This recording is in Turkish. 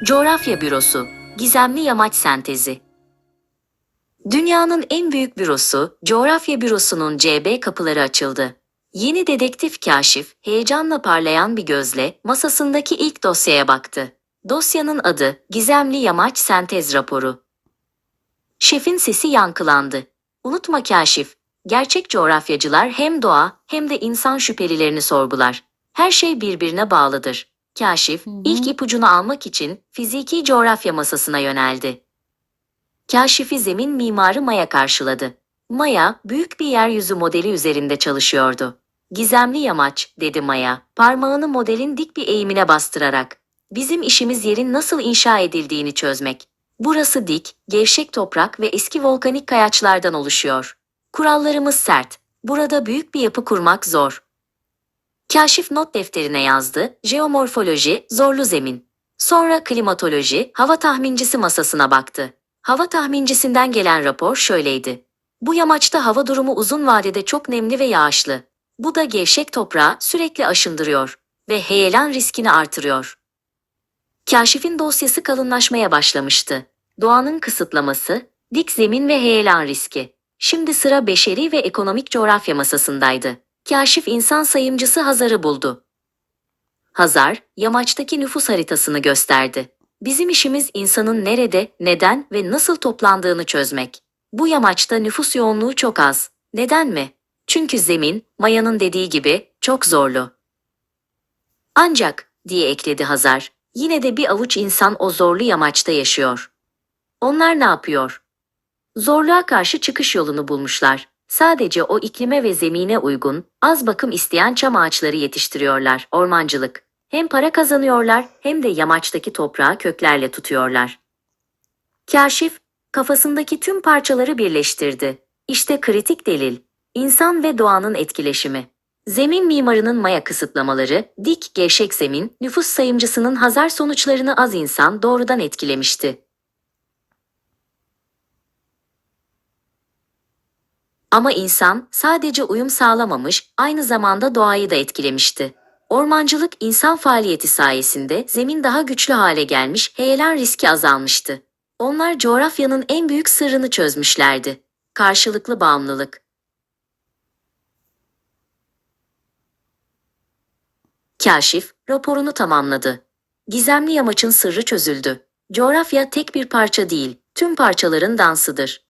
Coğrafya Bürosu, Gizemli Yamaç Sentezi. Dünyanın en büyük bürosu, Coğrafya Bürosu'nun CB kapıları açıldı. Yeni dedektif kaşif, heyecanla parlayan bir gözle masasındaki ilk dosyaya baktı. Dosyanın adı, Gizemli Yamaç Sentez Raporu. Şefin sesi yankılandı. Unutma kaşif, gerçek coğrafyacılar hem doğa hem de insan şüphelilerini sorgular. Her şey birbirine bağlıdır. Kaşif, Hı hı. ilk ipucunu almak için fiziki coğrafya masasına yöneldi. Kaşifi zemin mimarı Maya karşıladı. Maya, büyük bir yeryüzü modeli üzerinde çalışıyordu. Gizemli yamaç, dedi Maya, parmağını modelin dik bir eğimine bastırarak. Bizim işimiz yerin nasıl inşa edildiğini çözmek. Burası dik, gevşek toprak ve eski volkanik kayaçlardan oluşuyor. Kurallarımız sert. Burada büyük bir yapı kurmak zor. Kaşif not defterine yazdı, jeomorfoloji, zorlu zemin. Sonra klimatoloji, hava tahmincisi masasına baktı. Hava tahmincisinden gelen rapor şöyleydi. Bu yamaçta hava durumu uzun vadede çok nemli ve yağışlı. Bu da gevşek toprağı sürekli aşındırıyor ve heyelan riskini artırıyor. Kaşif'in dosyası kalınlaşmaya başlamıştı. Doğanın kısıtlaması, dik zemin ve heyelan riski. Şimdi sıra beşeri ve ekonomik coğrafya masasındaydı. Kaşif insan sayımcısı Hazar'ı buldu. Hazar, yamaçtaki nüfus haritasını gösterdi. Bizim işimiz insanın nerede, neden ve nasıl toplandığını çözmek. Bu yamaçta nüfus yoğunluğu çok az. Neden mi? Çünkü zemin, Maya'nın dediği gibi, çok zorlu. Ancak, diye ekledi Hazar, yine de bir avuç insan o zorlu yamaçta yaşıyor. Onlar ne yapıyor? Zorluğa karşı çıkış yolunu bulmuşlar. Sadece o iklime ve zemine uygun, az bakım isteyen çam ağaçları yetiştiriyorlar, ormancılık. Hem para kazanıyorlar hem de yamaçtaki toprağı köklerle tutuyorlar. Kaşif, kafasındaki tüm parçaları birleştirdi. İşte kritik delil. İnsan ve doğanın etkileşimi. Zemin mimarının maya kısıtlamaları, dik gevşek zemin, nüfus sayımcısının hazar sonuçlarını az insan doğrudan etkilemişti. Ama insan sadece uyum sağlamamış, aynı zamanda doğayı da etkilemişti. Ormancılık insan faaliyeti sayesinde zemin daha güçlü hale gelmiş, heyelan riski azalmıştı. Onlar coğrafyanın en büyük sırrını çözmüşlerdi. Karşılıklı bağımlılık. Kaşif, raporunu tamamladı. Gizemli yamaçın sırrı çözüldü. Coğrafya tek bir parça değil, tüm parçaların dansıdır.